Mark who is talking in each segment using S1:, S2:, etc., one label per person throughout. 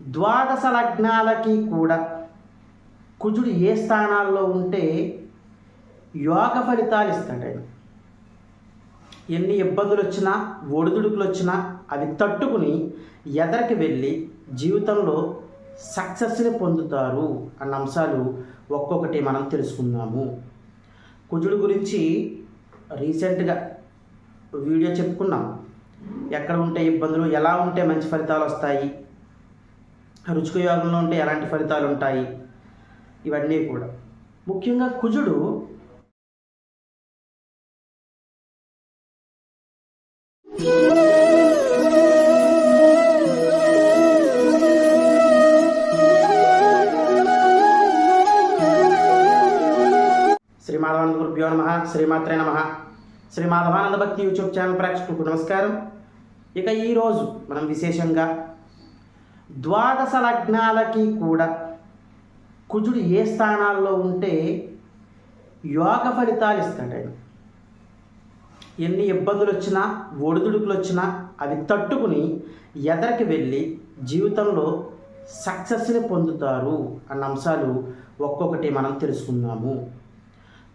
S1: ద్వాదశ లగ్నాలకి కూడా కుజుడు ఏ స్థానాల్లో ఉంటే యోగ ఫలితాలు ఇస్తాడు ఆయన ఎన్ని ఇబ్బందులు వచ్చినా ఒడిదుడుకులు వచ్చినా అవి తట్టుకుని ఎదరికి వెళ్ళి జీవితంలో సక్సెస్ని పొందుతారు అన్న అంశాలు ఒక్కొక్కటి మనం తెలుసుకుందాము. కుజుడు గురించి రీసెంట్గా వీడియో చెప్పుకున్నాం. ఎక్కడ ఉంటే ఇబ్బందులు ఎలా ఉంటే మంచి ఫలితాలు వస్తాయి రుచిక యోగంలో ఉంటే ఎలాంటి ఫలితాలు ఉంటాయి? ఇవన్నీ కూడా. ముఖ్యంగా కుజుడు శ్రీ మాధవానంద గురుభ్యో నమ శ్రీమాత్రే నమ. శ్రీ మాధవానంద భక్తి యూట్యూబ్ ఛానల్ ప్రేక్షకులకు నమస్కారం. ఇక ఈరోజు మనం విశేషంగా ద్వాదశ లగ్నాలకి కూడా కుజుడు ఏ స్థానాల్లో ఉంటే యోగ ఫలితాలు ఇస్తాడు ఆయన ఎన్ని ఇబ్బందులు వచ్చినా ఒడిదుడుకులు వచ్చినా అవి తట్టుకుని ఎదరికి వెళ్ళి జీవితంలో సక్సెస్ని పొందుతారు అన్న అంశాలు ఒక్కొక్కటి మనం తెలుసుకుందాము.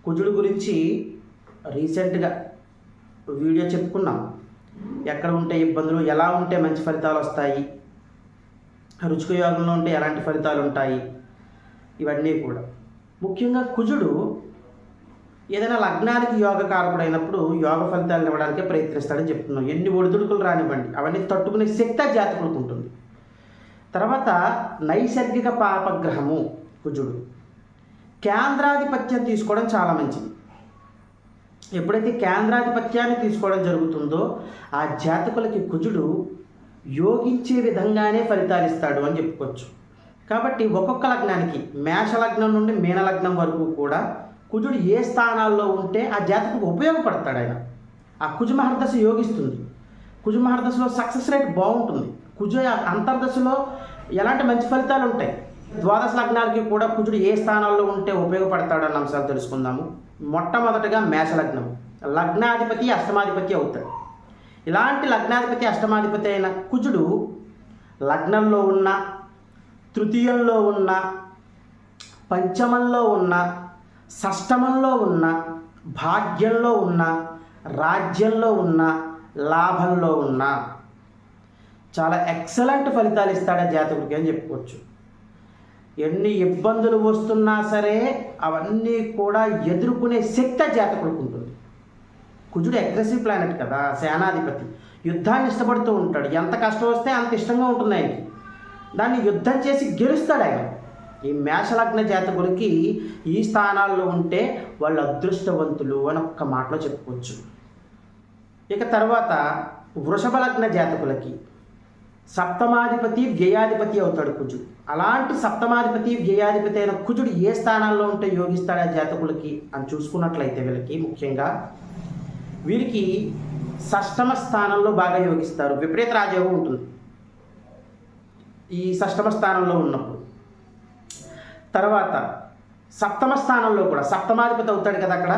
S1: కుజుడు గురించి రీసెంట్గా వీడియో చెప్పుకున్నాం. ఎక్కడ ఉంటే ఇబ్బందులు ఎలా ఉంటే మంచి ఫలితాలు వస్తాయి రుచిక యోగంలో ఉంటే ఎలాంటి ఫలితాలు ఉంటాయి ఇవన్నీ కూడా. ముఖ్యంగా కుజుడు ఏదైనా లగ్నానికి యోగ కారకుడైనప్పుడు యోగ ఫలితాలు ఇవ్వడానికే ప్రయత్నిస్తాడని చెప్తున్నాం. ఎన్ని ఒడిదుడుకులు రానివ్వండి. అవన్నీ తట్టుకునే శక్తి ఆ జాతకులకు ఉంటుంది. తర్వాత నైసర్గిక పాపగ్రహము కుజుడు. కేంద్రాధిపత్యం తీసుకోవడం చాలా మంచిది. ఎప్పుడైతే కేంద్రాధిపత్యాన్ని తీసుకోవడం జరుగుతుందో ఆ జాతకులకి కుజుడు యోగించే విధంగానే ఫలితాలు ఇస్తాడు అని చెప్పుకోవచ్చు. కాబట్టి ఒక్కొక్క లగ్నానికి మేష లగ్నం నుండి మీన లగ్నం వరకు కూడా కుజుడు ఏ స్థానాల్లో ఉంటే ఆ జాతకు ఉపయోగపడతాడు ఆయన. ఆ కుజు మహర్దశ యోగిస్తుంది. కుజు మహర్దశలో సక్సెస్ రేట్ బాగుంటుంది. కుజ అంతర్దశలో ఎలాంటి మంచి ఫలితాలు ఉంటాయి? ద్వాదశ లగ్నాలకి కూడా కుజుడు ఏ స్థానాల్లో ఉంటే ఉపయోగపడతాడు అన్న అంశాలు తెలుసుకుందాము. మొట్టమొదటగా మేష లగ్నం. లగ్నాధిపతి అష్టమాధిపతి అవుతాడు. ఇలాంటి లగ్నాధిపతి అష్టమాధిపతి అయిన కుజుడు లగ్నంలో ఉన్న తృతీయంలో ఉన్న పంచమంలో ఉన్న షష్టమంలో ఉన్న భాగ్యంలో ఉన్న రాజ్యంలో ఉన్న లాభంలో ఉన్న చాలా ఎక్సలెంట్ ఫలితాలు ఇస్తాడు ఆ జాతకుడికి అని చెప్పుకోవచ్చు. ఎన్ని ఇబ్బందులు వస్తున్నా సరే అవన్నీ కూడా ఎదుర్కొనే శక్తి ఆ జాతకుడికి ఉంటుంది. కుజుడు అగ్రెసివ్ ప్లానెట్ కదా సేనాధిపతి. యుద్ధాన్ని ఇష్టపడుతూ ఉంటాడు. ఎంత కష్టం వస్తే అంత ఇష్టంగా ఉంటుంది ఆయనకి. దాన్ని యుద్ధం చేసి గెలుస్తాడు ఆయన. ఈ మేషలగ్న జాతకులకి ఈ స్థానాల్లో ఉంటే వాళ్ళు అదృష్టవంతులు అని ఒక్క మాటలో చెప్పుకోవచ్చు. ఇక తర్వాత వృషభ లగ్న జాతకులకి సప్తమాధిపతి వ్యయాధిపతి అవుతాడు కుజుడు. అలాంటి సప్తమాధిపతి వ్యయాధిపతి అయిన కుజుడు ఏ స్థానాల్లో ఉంటే యోగిస్తాడు ఆ జాతకులకి అని చూసుకున్నట్లయితే వీళ్ళకి ముఖ్యంగా వీరికి షష్టమ స్థానంలో బాగా యోగిస్తారు. విపరీత రాజయోగం ఉంటుంది. ఈ షష్టమ స్థానంలో ఉన్నప్పుడు. తర్వాత సప్తమ స్థానంలో కూడా సప్తమాధిపతి అవుతాడు కదా అక్కడ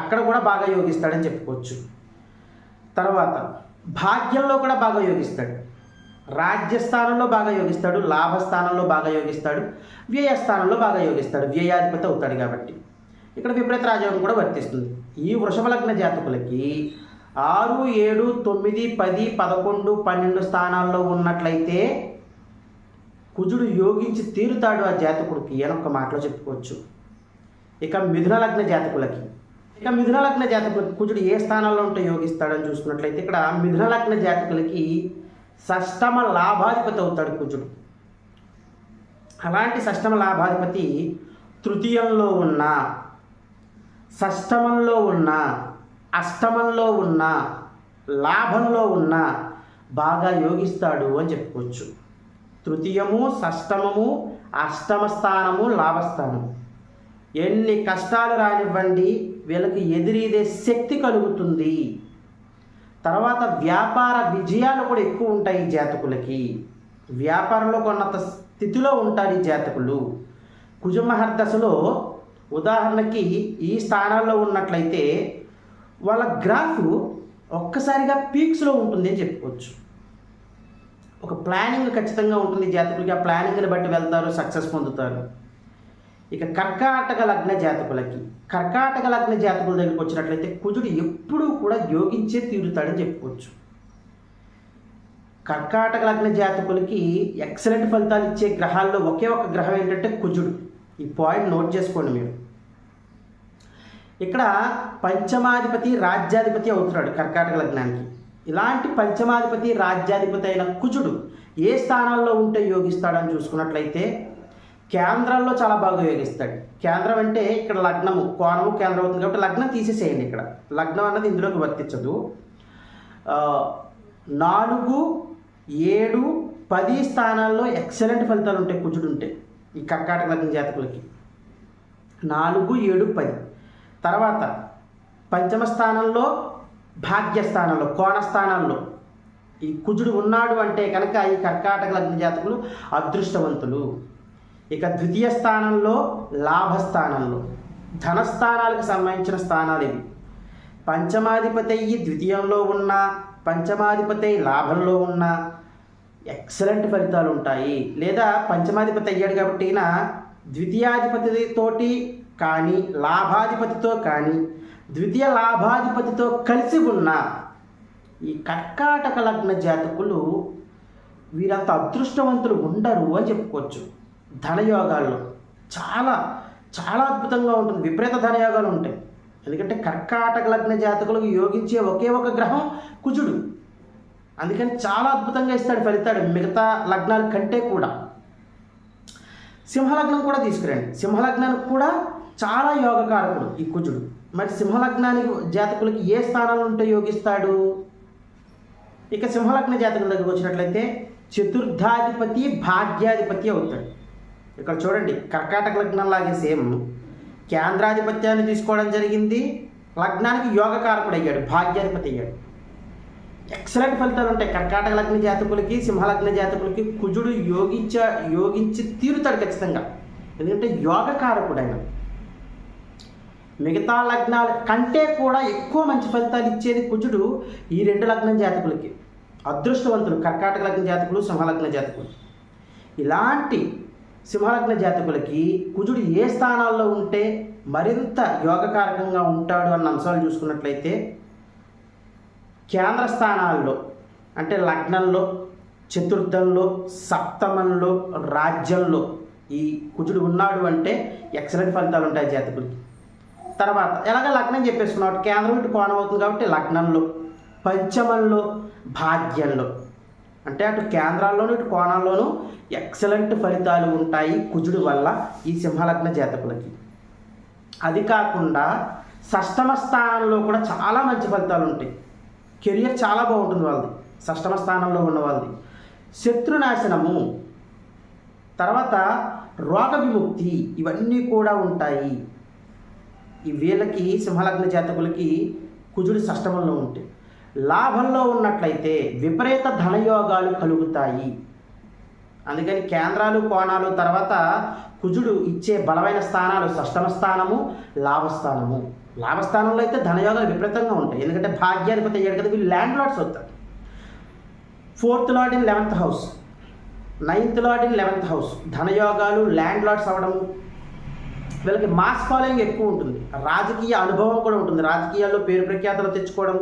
S1: అక్కడ కూడా బాగా యోగిస్తాడని చెప్పుకోవచ్చు. తర్వాత భాగ్యంలో కూడా బాగా యోగిస్తాడు. రాజ్యస్థానంలో బాగా యోగిస్తాడు లాభస్థానంలో బాగా యోగిస్తాడు వ్యయస్థానంలో బాగా యోగిస్తాడు వ్యయాధిపతి అవుతాడు కాబట్టి. ఇక్కడ విపరీత రాజయోగం కూడా వర్తిస్తుంది. ఈ వృషభలగ్న జాతకులకి ఆరు ఏడు తొమ్మిది పది పదకొండు పన్నెండు స్థానాల్లో ఉన్నట్లయితే కుజుడు యోగించి తీరుతాడు ఆ జాతకుడికి అని ఒక మాటలో చెప్పుకోవచ్చు. ఇక మిథున లగ్న జాతకులకి. ఇక మిథున లగ్న జాతకులకి కుజుడు ఏ స్థానాల్లో ఉంటే యోగిస్తాడని చూసుకున్నట్లయితే ఇక్కడ మిథున లగ్న జాతకులకి షష్టమ లాభాధిపతి అవుతాడు కుజుడు. అలాంటి షష్టమ లాభాధిపతి తృతీయంలో ఉన్న షష్టమంలో ఉన్న అష్టమంలో ఉన్న లాభంలో ఉన్న బాగా యోగిస్తాడు అని చెప్పుకోవచ్చు. తృతీయము షష్టమము అష్టమ స్థానము లాభస్థానము ఎన్ని కష్టాలు రానివ్వండి వీళ్ళకి ఎదిరీదే శక్తి కలుగుతుంది. తర్వాత వ్యాపార విజయాలు కూడా ఎక్కువ ఉంటాయి ఈ జాతకులకి. వ్యాపారంలో కొన్నంత స్థితిలో ఉంటారు ఈ జాతకులు. కుజమహర్దశలో ఉదాహరణకి ఈ స్థానాల్లో ఉన్నట్లయితే వాళ్ళ గ్రాఫ్ ఒక్కసారిగా పీక్స్లో ఉంటుంది అని చెప్పుకోవచ్చు. ఒక ప్లానింగ్ ఖచ్చితంగా ఉంటుంది. జాతకులకి ఆ ప్లానింగ్ని బట్టి వెళ్తారు సక్సెస్ పొందుతారు. ఇక కర్కాటక లగ్న జాతకులకి కర్కాటక లగ్న జాతకుల దగ్గరికి వచ్చినట్లయితే కుజుడు ఎప్పుడూ కూడా యోగించే తీరుతాడని చెప్పుకోవచ్చు. కర్కాటక లగ్న జాతకులకి ఎక్సలెంట్ ఫలితాలు ఇచ్చే గ్రహాల్లో ఒకే ఒక గ్రహం ఏంటంటే కుజుడు. ఈ పాయింట్ నోట్ చేసుకోండి మీరు. ఇక్కడ పంచమాధిపతి రాజ్యాధిపతి అవుతున్నాడు కర్కాటక లగ్నానికి. ఇలాంటి పంచమాధిపతి రాజ్యాధిపతి అయిన కుజుడు ఏ స్థానాల్లో ఉంటే యోగిస్తాడని చూసుకున్నట్లయితే కేంద్రంలో చాలా బాగా యోగిస్తాడు. కేంద్రం అంటే ఇక్కడ లగ్నము కోణము కేంద్రం అవుతుంది కాబట్టి లగ్నం తీసేసేయండి ఇక్కడ. లగ్నం అన్నది ఇందులోకి వర్తించదు. నాలుగు ఏడు పది స్థానాల్లో ఎక్సలెంట్ ఫలితాలు ఉంటాయి కుజుడు ఉంటే. ఈ కర్కాటక లగ్న జాతకులకి. నాలుగు ఏడు పది. తర్వాత పంచమ స్థానంలో భాగ్యస్థానంలో కోణస్థానంలో. ఈ కుజుడు ఉన్నాడు అంటే కనుక ఈ కర్కాటక లగ్న జాతకులు అదృష్టవంతులు. ఇక ద్వితీయ స్థానంలో లాభస్థానంలో. ధనస్థానాలకు సంబంధించిన స్థానాలు ఇవి. పంచమాధిపతి ద్వితీయంలో ఉన్న పంచమాధిపతి లాభంలో ఉన్న ఎక్సలెంట్ ఫలితాలు ఉంటాయి. లేదా పంచమాధిపతి అయ్యాడు కాబట్టి ఈయన ద్వితీయాధిపతితోటి కానీ లాభాధిపతితో కానీ ద్వితీయ లాభాధిపతితో కలిసి ఉన్న ఈ కర్కాటక లగ్న జాతకులు వీరంత అదృష్టవంతులు ఉండరు అని చెప్పుకోవచ్చు. ధనయోగాల్లో చాలా చాలా అద్భుతంగా ఉంటుంది. విపరీత ధనయోగాలు ఉంటాయి. ఎందుకంటే కర్కాటక లగ్న జాతకులకు యోగించే ఒకే ఒక గ్రహం కుజుడు. అందుకని చాలా అద్భుతంగా ఇస్తాడు ఫలితాడు మిగతా లగ్నాల కంటే కూడా. సింహలగ్నం కూడా తీసుకురండి. సింహలగ్నానికి కూడా చాలా యోగకారకుడు ఈ కుజుడు. మరి సింహలగ్నానికి జాతకులకి ఏ స్థానాలు ఉంటే యోగిస్తాడు? ఇక సింహలగ్న జాతకుల దగ్గరకు వచ్చినట్లయితే చతుర్థాధిపతి భాగ్యాధిపతి అవుతాడు. ఇక్కడ చూడండి కర్కాటక లగ్నం లాగే సేమ్. కేంద్రాధిపత్యాన్ని తీసుకోవడం జరిగింది. లగ్నానికి యోగకారకుడు అయ్యాడు భాగ్యాధిపతి అయ్యాడు. ఎక్సలెంట్ ఫలితాలు ఉంటాయి. కర్కాటక లగ్న జాతకులకి సింహలగ్న జాతకులకి కుజుడు యోగించ యోగించి తీరుతాడు ఖచ్చితంగా. ఎందుకంటే యోగకారకుడు ఆయన మిగతా లగ్నాల కంటే కూడా ఎక్కువ మంచి ఫలితాలు ఇచ్చేది కుజుడు ఈ రెండు లగ్నం జాతకులకి. అదృష్టవంతులు కర్కాటక లగ్న జాతకులు సింహలగ్న జాతకులు. ఇలాంటి సింహలగ్న జాతకులకి కుజుడు ఏ స్థానాల్లో ఉంటే మరింత యోగకారకంగా ఉంటాడు అన్న అంశాలు చూసుకున్నట్లయితే కేంద్ర స్థానాల్లో అంటే లగ్నంలో చతుర్థంలో సప్తమంలో రాజ్యంలో ఈ కుజుడు ఉన్నాడు అంటే ఎక్సలెంట్ ఫలితాలు ఉంటాయి జాతకులకి తర్వాత ఎలాగ లగ్నం చెప్పేసుకున్నాడు కేంద్రం ఇటు కోణం అవుతుంది కాబట్టి లగ్నంలో పంచమంలో భాగ్యంలో. అంటే అటు కేంద్రాల్లోనూ ఇటు కోణాల్లోనూ ఎక్సలెంట్ ఫలితాలు ఉంటాయి కుజుడు వల్ల ఈ సింహలగ్న జాతకులకి. అది కాకుండా షష్టమ స్థానంలో కూడా చాలా మంచి ఫలితాలు ఉంటాయి. కెరియర్ చాలా బాగుంటుంది వాళ్ళది. షష్టమ స్థానంలో ఉన్న వాళ్ళది. శత్రునాశనము తర్వాత రోగ విముక్తి ఇవన్నీ కూడా ఉంటాయి. ఈ వీళ్ళకి సింహలగ్న జాతకులకి కుజుడు షష్టమంలో ఉంటే లాభంలో ఉన్నట్లయితే విపరీత ధనయోగాలు కలుగుతాయి. అందుకని కేంద్రాలు కోణాలు తర్వాత కుజుడు ఇచ్చే బలమైన స్థానాలు షష్టమ స్థానము లాభస్థానము. లాభస్థానంలో అయితే ధనయోగాలు విపరీతంగా ఉంటాయి. ఎందుకంటే భాగ్యాధిపతి అయ్యాడు కదా వీళ్ళు ల్యాండ్ లాడ్స్ అవుతారు. Fourth lord in eleventh house ninth lord in eleventh house ధనయోగాలు landlords అవ్వడం. వీళ్ళకి మాస్ ఫాలోయింగ్ ఎక్కువ ఉంటుంది. రాజకీయ అనుభవం కూడా ఉంటుంది. రాజకీయాల్లో పేరు ప్రఖ్యాతలు తెచ్చుకోవడం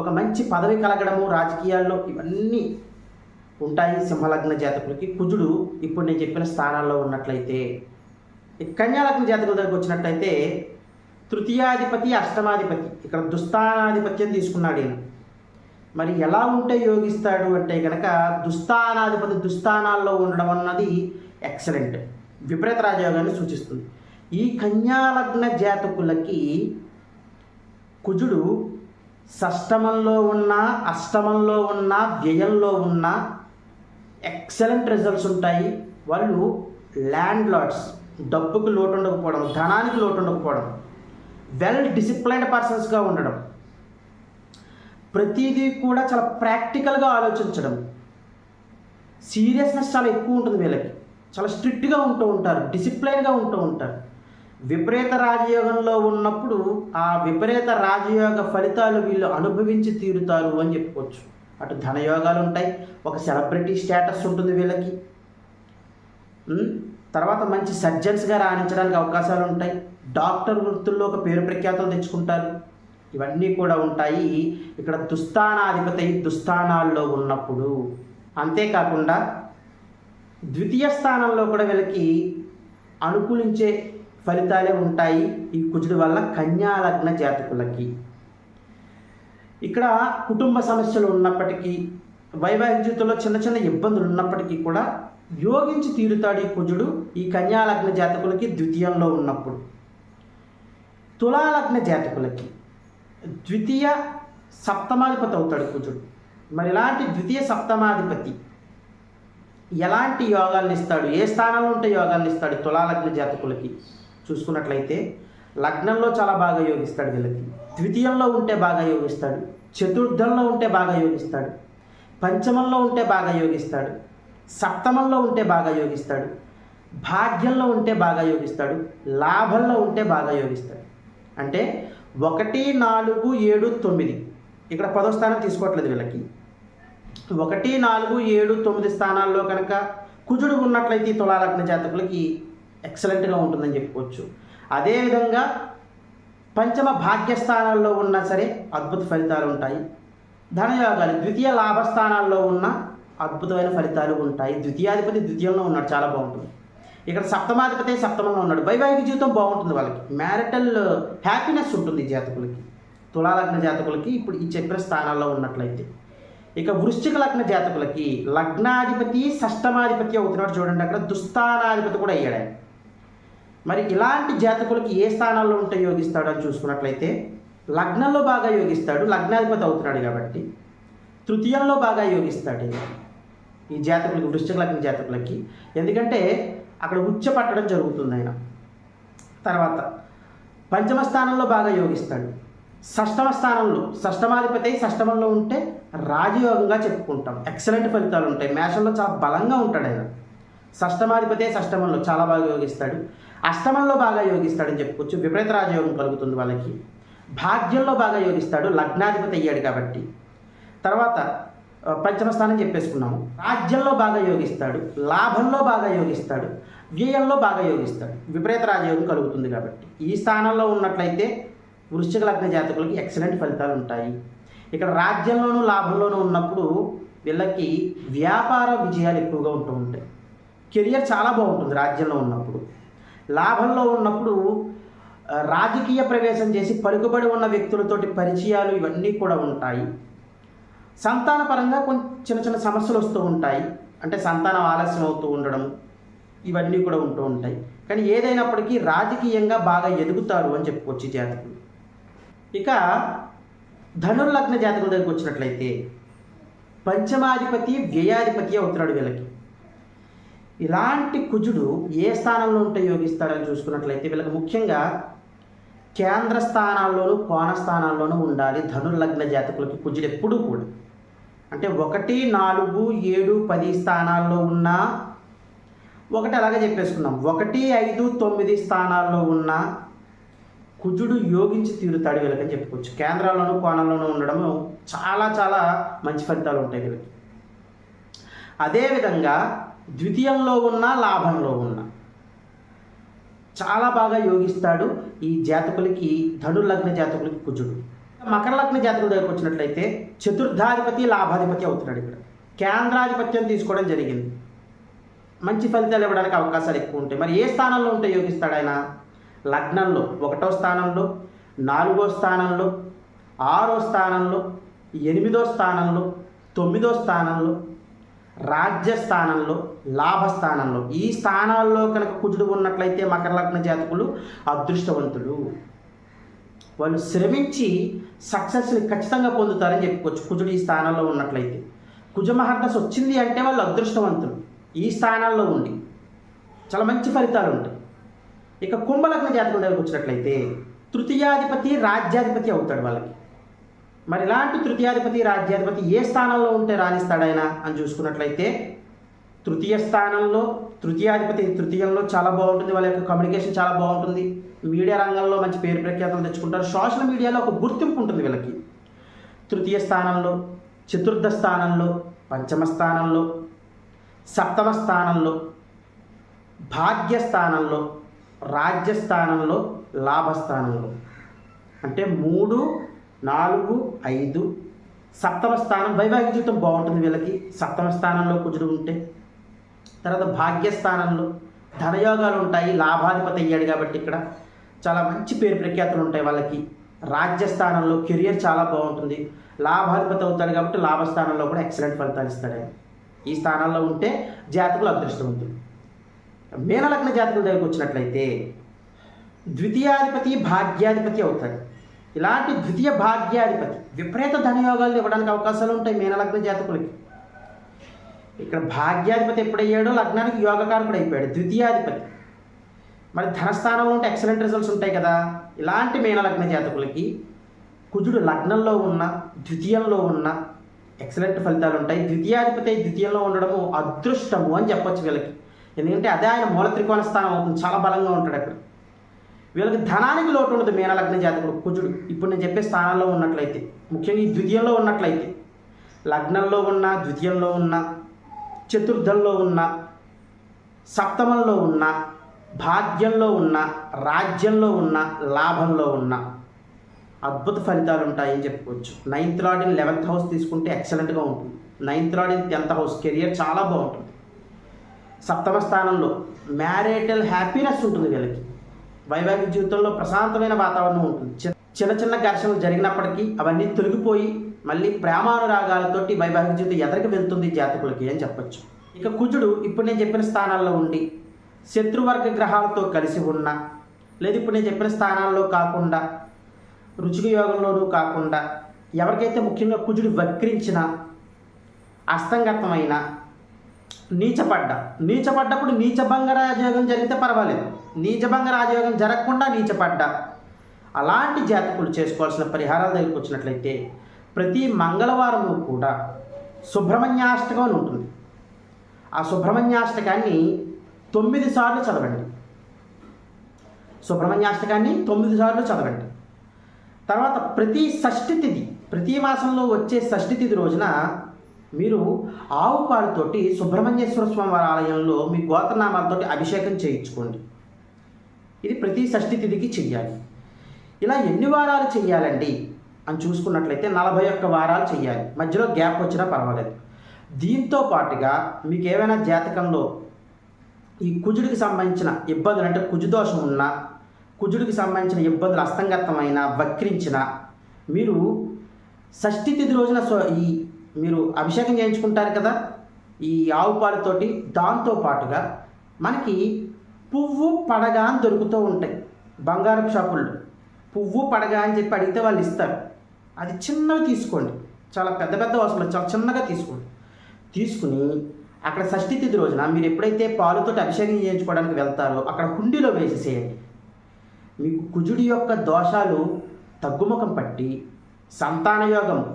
S1: ఒక మంచి పదవి కలగడము రాజకీయాల్లో ఇవన్నీ ఉంటాయి సింహలగ్న జాతకులకి. కుజుడు ఇప్పుడు నేను చెప్పిన స్థానాల్లో ఉన్నట్లయితే కన్యాలగ్న జాతకుల దగ్గరకు వచ్చినట్లయితే తృతీయాధిపతి అష్టమాధిపతి. ఇక్కడ దుస్థానాధిపత్యం తీసుకున్నాడు ఈయన. మరి ఎలా ఉంటే యోగిస్తాడు అంటే కనుక దుస్థానాధిపతి దుస్థానాల్లో ఉండడం అన్నది ఎక్సలెంట్. విపరీత రాజయోగాన్ని సూచిస్తుంది. ఈ కన్యాలగ్న జాతకులకి కుజుడు షష్టమంలో ఉన్న అష్టమంలో ఉన్న వ్యయంలో ఉన్న ఎక్సలెంట్ రిజల్ట్స్ ఉంటాయి. వాళ్ళు ల్యాండ్ లార్డ్స్. డబ్బుకు లోటు ఉండకపోవడం ధనానికి లోటు ఉండకపోవడం వెల్ డిసిప్లైన్డ్ పర్సన్స్గా ఉండడం. ప్రతిదీ కూడా చాలా ప్రాక్టికల్గా ఆలోచించడం. సీరియస్నెస్ చాలా ఎక్కువ ఉంటుంది వీళ్ళకి. చాలా స్ట్రిక్ట్గా ఉంటూ ఉంటారు డిసిప్లైన్గా ఉంటూ ఉంటారు. విపరీత రాజయోగంలో ఉన్నప్పుడు ఆ విపరీత రాజయోగ ఫలితాలు వీళ్ళు అనుభవించి తీరుతారు అని చెప్పుకోవచ్చు. అటు ధనయోగాలు ఉంటాయి ఒక సెలబ్రిటీ స్టేటస్ ఉంటుంది వీళ్ళకి. తర్వాత మంచి సర్జన్స్గా రాణించడానికి అవకాశాలు ఉంటాయి. డాక్టర్ వృత్తుల్లో ఒక పేరు ప్రఖ్యాతలు తెచ్చుకుంటారు. ఇవన్నీ కూడా ఉంటాయి. ఇక్కడ దుస్థానాధిపతి దుస్థానాల్లో ఉన్నప్పుడు. అంతేకాకుండా ద్వితీయ స్థానంలో కూడా వీళ్ళకి అనుకూలించే ఫలితాలే ఉంటాయి. ఈ కుజుడి వల్ల కన్యాలగ్న జాతకులకి. ఇక్కడ కుటుంబ సమస్యలు ఉన్నప్పటికీ వైవాహిక జీవితంలో చిన్న చిన్న ఇబ్బందులు ఉన్నప్పటికీ కూడా యోగించి తీరుతాడు ఈ కుజుడు ఈ కన్యాలగ్న జాతకులకి ద్వితీయంలో ఉన్నప్పుడు. తులాలగ్న జాతకులకి ద్వితీయ సప్తమాధిపతి అవుతాడు కుజుడు. మరి ఇలాంటి ద్వితీయ సప్తమాధిపతి ఎలాంటి యోగాలను ఇస్తాడు? ఏ స్థానంలో ఉంటే యోగాలను ఇస్తాడు తులాలగ్న జాతకులకి? చూసుకున్నట్లయితే లగ్నంలో చాలా బాగా యోగిస్తాడు వీళ్ళకి. ద్వితీయంలో ఉంటే బాగా యోగిస్తాడు. చతుర్థంలో ఉంటే బాగా యోగిస్తాడు. పంచమంలో ఉంటే బాగా యోగిస్తాడు. సప్తమంలో ఉంటే బాగా యోగిస్తాడు. భాగ్యంలో ఉంటే బాగా యోగిస్తాడు. లాభంలో ఉంటే బాగా యోగిస్తాడు. అంటే ఒకటి నాలుగు ఏడు తొమ్మిది. ఇక్కడ పదో స్థానం తీసుకోవట్లేదు వీళ్ళకి. ఒకటి నాలుగు ఏడు తొమ్మిది స్థానాల్లో కనుక కుజుడు ఉన్నట్లయితే ఈ తులాలగ్న జాతకులకి ఎక్సలెంట్గా ఉంటుందని చెప్పుకోవచ్చు. అదేవిధంగా పంచమ భాగ్యస్థానాల్లో ఉన్నా సరే అద్భుత ఫలితాలు ఉంటాయి. ధనయోగాలు ద్వితీయ లాభస్థానాల్లో ఉన్న అద్భుతమైన ఫలితాలు ఉంటాయి. ద్వితీయాధిపతి ద్వితీయంలో ఉన్నాడు చాలా బాగుంటుంది. ఇక్కడ సప్తమాధిపతి సప్తమంలో ఉన్నాడు. వైవాహిక జీవితం బాగుంటుంది వాళ్ళకి. మ్యారిటల్ uh, హ్యాపీనెస్ ఉంటుంది జాతకులకి. తులాలగ్న జాతకులకి ఇప్పుడు ఈ చెప్పిన స్థానాల్లో ఉన్నట్లయితే. ఇక వృశ్చిక లగ్న జాతకులకి లగ్నాధిపతి షష్టమాధిపతి అవుతున్నాడు చూడండి అక్కడ. దుస్థానాధిపతి కూడా అయ్యాడు మరి ఇలాంటి జాతకులకి ఏ స్థానాల్లో ఉంటే యోగిస్తాడు అని చూసుకున్నట్లయితే లగ్నంలో బాగా యోగిస్తాడు లగ్నాధిపతి అవుతున్నాడు కాబట్టి తృతీయంలో బాగా యోగిస్తాడు ఈ జాతకులకి వృశ్చిక లగ్న జాతకులకి. ఎందుకంటే అక్కడ ఉచ్చ పట్టడం జరుగుతుంది ఆయన. తర్వాత పంచమ స్థానంలో బాగా యోగిస్తాడు. షష్టమ స్థానంలో షష్టమాధిపతి షష్టమంలో ఉంటే రాజయోగంగా చెప్పుకుంటాం. ఎక్సలెంట్ ఫలితాలు ఉంటాయి. మేషంలో చాలా బలంగా ఉంటాడు ఆయన. షష్టమాధిపతి షష్టమంలో చాలా బాగా యోగిస్తాడు. అష్టమంలో బాగా యోగిస్తాడని చెప్పుకోవచ్చు. విపరీత రాజయోగం కలుగుతుంది వాళ్ళకి. భాగ్యంలో బాగా యోగిస్తాడు. లగ్నాధిపతి అయ్యాడు కాబట్టి. తర్వాత పంచమ స్థానం చెప్పేసుకున్నాము. రాజ్యంలో బాగా యోగిస్తాడు లాభంలో బాగా యోగిస్తాడు వ్యయంలో బాగా యోగిస్తాడు. విపరీత రాజయోగం కలుగుతుంది కాబట్టి. ఈ స్థానంలో ఉన్నట్లయితే వృశ్చిక లగ్న జాతకులకి ఎక్సలెంట్ ఫలితాలు ఉంటాయి. ఇక్కడ రాజ్యంలోనూ లాభంలోనూ ఉన్నప్పుడు వీళ్ళకి వ్యాపార విజయాలు ఎక్కువగా ఉంటూ ఉంటాయి. కెరియర్ చాలా బాగుంటుంది రాజ్యంలో ఉన్నప్పుడు. లాభంలో ఉన్నప్పుడు రాజకీయ ప్రవేశం చేసి పలుకుబడి ఉన్న వ్యక్తులతోటి పరిచయాలు ఇవన్నీ కూడా ఉంటాయి. సంతానపరంగా కొంచెం చిన్న చిన్న సమస్యలు వస్తూ ఉంటాయి. అంటే సంతానం ఆలస్యం అవుతూ ఉండడం ఇవన్నీ కూడా ఉంటూ ఉంటాయి. కానీ ఏదైనప్పటికీ రాజకీయంగా బాగా ఎదుగుతారు అని చెప్పుకోవచ్చు జాతకులు ఇక ధనుర్లగ్న జాతకుల దగ్గరికి వచ్చినట్లయితే పంచమాధిపతి వ్యయాధిపతి అవుతున్నాడు వీళ్ళకి. ఇలాంటి కుజుడు ఏ స్థానంలో ఉంటే యోగిస్తాడని చూసుకున్నట్లయితే వీళ్ళకి ముఖ్యంగా కేంద్ర స్థానాల్లోనూ కోణ స్థానాల్లోనూ ఉండాలి ధనుర్లగ్న జాతకులకి కుజుడు ఎప్పుడూ కూడా. అంటే ఒకటి నాలుగు ఏడు పది స్థానాల్లో ఉన్న ఒకటి అలాగే చెప్పేసుకున్నాం. ఒకటి ఐదు తొమ్మిది స్థానాల్లో ఉన్న కుజుడు యోగించి తీరుతాడు వీళ్ళకని చెప్పుకోవచ్చు. కేంద్రాల్లోనూ కోణంలోనూ ఉండడం చాలా చాలా మంచి ఫలితాలు ఉంటాయి వీళ్ళకి. అదేవిధంగా ద్వితీయంలో ఉన్న లాభంలో ఉన్న చాలా బాగా యోగిస్తాడు ఈ జాతకులకి ధనుర్లగ్న జాతకులకి కుజుడు. మకర లగ్న జాతకుల దగ్గరకు వచ్చినట్లయితే చతుర్థాధిపతి లాభాధిపతి అవుతున్నాడు ఇక్కడ. కేంద్రాధిపత్యం తీసుకోవడం జరిగింది. మంచి ఫలితాలు ఇవ్వడానికి అవకాశాలు ఎక్కువ ఉంటాయి. మరి ఏ స్థానంలో ఉంటే యోగిస్తాడు ఆయన? లగ్నంలో ఒకటో స్థానంలో నాలుగో స్థానంలో ఆరో స్థానంలో ఎనిమిదో స్థానంలో తొమ్మిదో స్థానంలో రాజ్య స్థానంలో లాభస్థానంలో. ఈ స్థానాల్లో కనుక కుజుడు ఉన్నట్లయితే మకర లగ్న జాతకులు అదృష్టవంతులు. వాళ్ళు శ్రమించి సక్సెస్ని ఖచ్చితంగా పొందుతారని చెప్పుకోవచ్చు కుజుడు ఈ స్థానంలో ఉన్నట్లయితే. కుజమహర్దశ వచ్చింది అంటే వాళ్ళు అదృష్టవంతులు. ఈ స్థానాల్లో ఉండి చాలా మంచి ఫలితాలు ఉంటాయి. ఇక కుంభలగ్న జాతకుల దగ్గరకు వచ్చినట్లయితే తృతీయాధిపతి రాజ్యాధిపతి అవుతాడు వాళ్ళకి. మరి ఇలాంటి తృతీయాధిపతి రాజ్యాధిపతి ఏ స్థానంలో ఉంటే రాణిస్తాడైనా అని చూసుకున్నట్లయితే తృతీయ స్థానంలో తృతీయాధిపతి తృతీయంలో చాలా బాగుంటుంది. వాళ్ళ యొక్క కమ్యూనికేషన్ చాలా బాగుంటుంది. మీడియా రంగంలో మంచి పేరు ప్రఖ్యాతలు తెచ్చుకుంటారు. సోషల్ మీడియాలో ఒక గుర్తింపు ఉంటుంది వీళ్ళకి. తృతీయ స్థానంలో చతుర్థ స్థానంలో పంచమ స్థానంలో సప్తమ స్థానంలో భాగ్యస్థానంలో రాజ్యస్థానంలో లాభస్థానంలో అంటే మూడు నాలుగు ఐదు. సప్తమ స్థానం వైవాహిక జీవితం బాగుంటుంది వీళ్ళకి. సప్తమ స్థానంలో కుజుడు ఉంటే తర్వాత భాగ్యస్థానంలో ధనయోగాలు ఉంటాయి లాభాధిపతి అయ్యాడు కాబట్టి ఇక్కడ చాలా మంచి పేరు ప్రఖ్యాతులు ఉంటాయి వాళ్ళకి. రాజ్యస్థానంలో కెరియర్ చాలా బాగుంటుంది. లాభాధిపతి అవుతాడు కాబట్టి లాభస్థానంలో కూడా ఎక్సలెంట్ ఫలితాలు ఇస్తాడు ఆయన. ఈ స్థానాల్లో ఉంటే జాతకులు అదృష్టవంతులు మీనలగ్న జాతకుల దగ్గరికి వచ్చినట్లయితే ద్వితీయాధిపతి భాగ్యాధిపతి అవుతాడు. ఇలాంటి ద్వితీయ భాగ్యాధిపతి విపరీత ధనయోగాలు ఇవ్వడానికి అవకాశాలు ఉంటాయి మీనలగ్న జాతకులకి. ఇక్కడ భాగ్యాధిపతి ఎప్పుడయ్యాడో? లగ్నానికి యోగకారకుడు అయిపోయాడు ద్వితీయాధిపతి. మరి ధనస్థానంలో ఉంటే ఎక్సలెంట్ రిజల్ట్స్ ఉంటాయి కదా. ఇలాంటి మీనలగ్న జాతకులకి కుజుడు లగ్నంలో ఉన్న ద్వితీయంలో ఉన్న ఎక్సలెంట్ ఫలితాలు ఉంటాయి. ద్వితీయాధిపతి ద్వితీయంలో ఉండడము అదృష్టము అని చెప్పొచ్చు వీళ్ళకి. ఎందుకంటే అదే ఆయన మూల త్రికోణ స్థానం అవుతుంది చాలా బలంగా ఉంటాడు అక్కడ. వీళ్ళకి ధనానికి లోటు ఉండదు మీనలగ్న జాతకుడు కుజుడు. ఇప్పుడు నేను చెప్పే స్థానంలో ఉన్నట్లయితే ముఖ్యంగా ఈ ద్వితీయంలో ఉన్నట్లయితే లగ్నంలో ఉన్న ద్వితీయంలో ఉన్న చతుర్థంలో ఉన్న సప్తమంలో ఉన్న భాగ్యంలో ఉన్న రాజ్యంలో ఉన్న లాభంలో ఉన్న అద్భుత ఫలితాలు ఉంటాయని చెప్పుకోవచ్చు. Ninth lord in eleventh house తీసుకుంటే ఎక్సలెంట్గా ఉంటుంది. Ninth lord in tenth house career చాలా బాగుంటుంది. సప్తమ స్థానంలో మ్యారేటల్ హ్యాపీనెస్ ఉంటుంది వీళ్ళకి. వైవాహిక జీవితంలో ప్రశాంతమైన వాతావరణం ఉంటుంది. చి- చిన్న చిన్న ఘర్షణలు జరిగినప్పటికీ అవన్నీ తొలగిపోయి మళ్ళీ ప్రేమానురాగాలతోటి వైవాహిక జీవితం ఎదరికి వెళ్తుంది జాతకులకి అని చెప్పొచ్చు. ఇక కుజుడు ఇప్పుడు నేను చెప్పిన స్థానాల్లో ఉండి శత్రువర్గ గ్రహాలతో కలిసి ఉన్న లేదు ఇప్పుడు నేను చెప్పిన స్థానాల్లో కాకుండా రుచిక యోగంలోనూ కాకుండా ఎవరికైతే ముఖ్యంగా కుజుడు వక్రించిన అస్తంగతమైన నీచపడ్డ. నీచపడ్డప్పుడు నీచభంగ రాజయోగం జరిగితే పర్వాలేదు. నీచభంగ రాజయోగం జరగకుండా నీచపడ్డ. అలాంటి జాతకులు చేసుకోవాల్సిన పరిహారాల దగ్గరికి వచ్చినట్లయితే ప్రతి మంగళవారము కూడా సుబ్రహ్మణ్యాష్టకం అని ఉంటుంది. ఆ సుబ్రహ్మణ్యాష్టకాన్ని తొమ్మిది సార్లు చదవండి. సుబ్రహ్మణ్యాష్టకాన్ని తొమ్మిది సార్లు చదవండి. తర్వాత ప్రతి షష్ఠి తిథి ప్రతి మాసంలో వచ్చే షష్ఠి తిథి రోజున మీరు ఆవు పాలతోటి సుబ్రహ్మణ్యేశ్వర స్వామి వారి ఆలయంలో మీ గోత్రనామాలతోటి అభిషేకం చేయించుకోండి. ఇది ప్రతి షష్ఠి తిథికి చెయ్యాలి. ఇలా ఎన్ని వారాలు చెయ్యాలండి? అని చూసుకున్నట్లయితే నలభై ఒక్క వారాలు చెయ్యాలి. మధ్యలో గ్యాప్ వచ్చినా పర్వాలేదు. దీంతో పాటుగా మీకు ఏమైనా జాతకంలో ఈ కుజుడికి సంబంధించిన ఇబ్బందులు అంటే కుజుదోషం ఉన్నా కుజుడికి సంబంధించిన ఇబ్బందులు అస్తంగతమైన వక్రించిన మీరు షష్ఠి తిథి రోజున సో- ఈ మీరు అభిషేకం చేయించుకుంటారు కదా? ఈ ఆవు పాలతోటి దాంతో పాటుగా మనకి పువ్వు పడగ అని దొరుకుతూ ఉంటాయి బంగారపు షాపుల్లో. పువ్వు పడగా అని చెప్పి అడిగితే వాళ్ళు ఇస్తారు. అది చిన్నవి తీసుకోండి. చాలా పెద్ద పెద్ద వసూలు చాలా చిన్నగా తీసుకోండి. తీసుకుని అక్కడ షష్ఠి తిథి రోజున మీరు ఎప్పుడైతే పాలుతోటి అభిషేకం చేయించుకోవడానికి వెళ్తారో అక్కడ హుండీలో వేసేసేయండి. మీకు కుజుడి యొక్క దోషాలు తగ్గుముఖం పట్టి సంతాన యోగం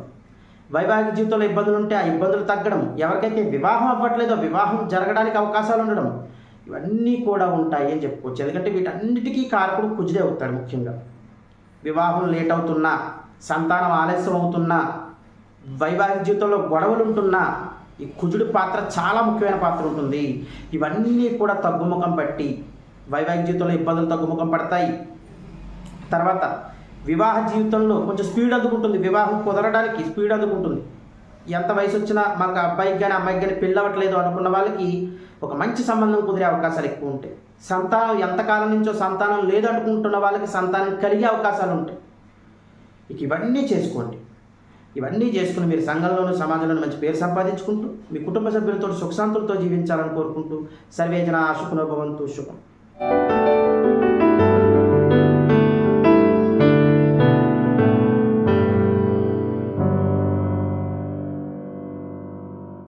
S1: వైవాహిక జీవితంలో ఇబ్బందులు ఉంటే ఆ ఇబ్బందులు తగ్గడం ఎవరికైతే వివాహం అవ్వట్లేదో వివాహం జరగడానికి అవకాశాలు ఉండడం ఇవన్నీ కూడా ఉంటాయి అని చెప్పుకోవచ్చు. ఎందుకంటే వీటన్నిటికీ కారకుడు కుజుడే అవుతాడు ముఖ్యంగా. వివాహం లేట్ అవుతున్నా సంతానం ఆలస్యం అవుతున్నా వైవాహిక జీవితంలో గొడవలు ఉంటున్నా ఈ కుజుడి పాత్ర చాలా ముఖ్యమైన పాత్ర ఉంటుంది. ఇవన్నీ కూడా తగ్గుముఖం పట్టి వైవాహిక జీవితంలో ఇబ్బందులు తగ్గుముఖం పడతాయి. తర్వాత వివాహ జీవితంలో కొంచెం స్పీడ్ అందుకుంటుంది. వివాహం కుదరడానికి స్పీడ్ అందుకుంటుంది. ఎంత వయసు వచ్చినా మాకు అబ్బాయికి కానీ అమ్మాయికి కానీ పెళ్ళి అవ్వట్లేదు అనుకున్న వాళ్ళకి ఒక మంచి సంబంధం కుదిరే అవకాశాలు ఎక్కువ ఉంటాయి. సంతానం ఎంతకాలం నుంచో సంతానం లేదనుకుంటున్న వాళ్ళకి సంతానం కలిగే అవకాశాలు ఉంటాయి. ఇక ఇవన్నీ చేసుకోండి. ఇవన్నీ చేసుకుని మీరు సంఘంలోనూ సమాజంలోనూ మంచి పేరు సంపాదించుకుంటూ మీ కుటుంబ సభ్యులతో సుఖశాంతులతో జీవించాలని కోరుకుంటూ సర్వేజన ఆశుకునోభవంతు శుభం.